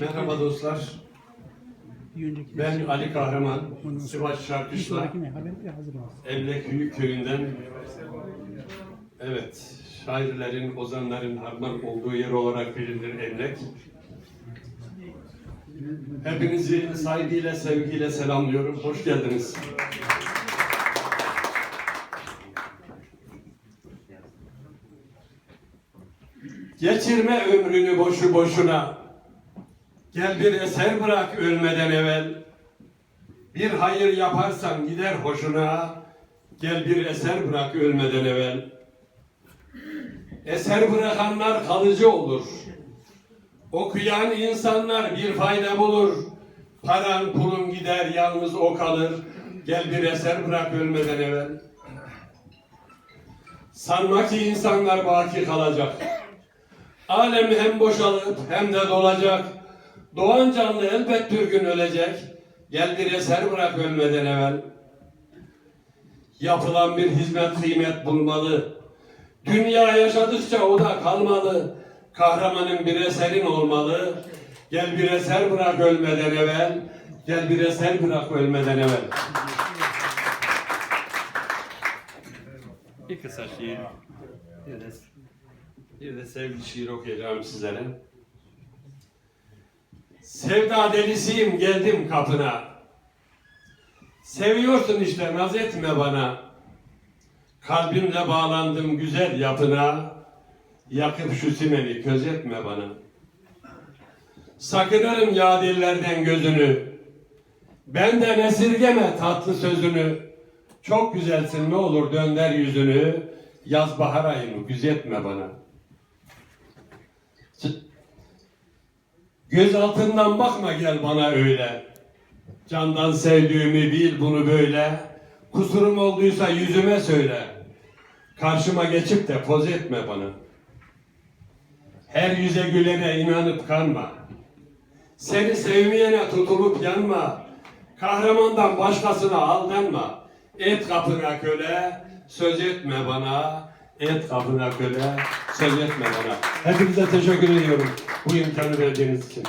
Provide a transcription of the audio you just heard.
Merhaba dostlar. Ben Ali Kahraman, Sivas Şarkışla. Emlek Hüyük Köyü'nden. Evet, şairlerin, ozanların harman olduğu yer olarak bilinir Emlek. Hepinizi saygıyla, sevgiyle selamlıyorum. Hoş geldiniz. Geçirme ömrünü boşu boşuna. Gel bir eser bırak ölmeden evvel. Bir hayır yaparsan gider hoşuna. Gel bir eser bırak ölmeden evvel. Eser bırakanlar kalıcı olur. Okuyan insanlar bir fayda bulur. Paran pulun gider yalnız o kalır. Gel bir eser bırak ölmeden evvel. Sanma ki insanlar baki kalacak. Alem hem boşalıp hem de dolacak. Doğan canlı elbet bir gün ölecek. Gel bir eser bırak ölmeden evvel. Yapılan bir hizmet kıymet bulmalı. Dünya yaşadıkça o da kalmalı. Kahramanın bir eserin olmalı. Gel bir eser bırak ölmeden evvel. Gel bir eser bırak ölmeden evvel. Bir kısa şiir. Bir de, bir de sevgi şiir okuyacağım sizlere. Sevda delisiyim geldim kapına. Seviyorsun işte naz etme bana. Kalbimle bağlandım güzel yapına. Yakıp şu simeni köz etme bana. Sakınırım ya dillerden gözünü. Benden esirgeme tatlı sözünü. Çok güzelsin ne olur dönder yüzünü. Yaz bahar ayını güzetme bana. Göz altından bakma gel bana öyle. Candan sevdiğimi bil bunu böyle. Kusurum olduysa yüzüme söyle. Karşıma geçip de poz etme bana. Her yüze gülene inanıp kanma. Seni sevmeyene tutulup yanma. Kahramandan başkasına aldanma. Et kapına köle, söz etme bana. Et kapına köle, söz etme bana. Hepinize teşekkür ediyorum bu imkanı verdiğiniz için.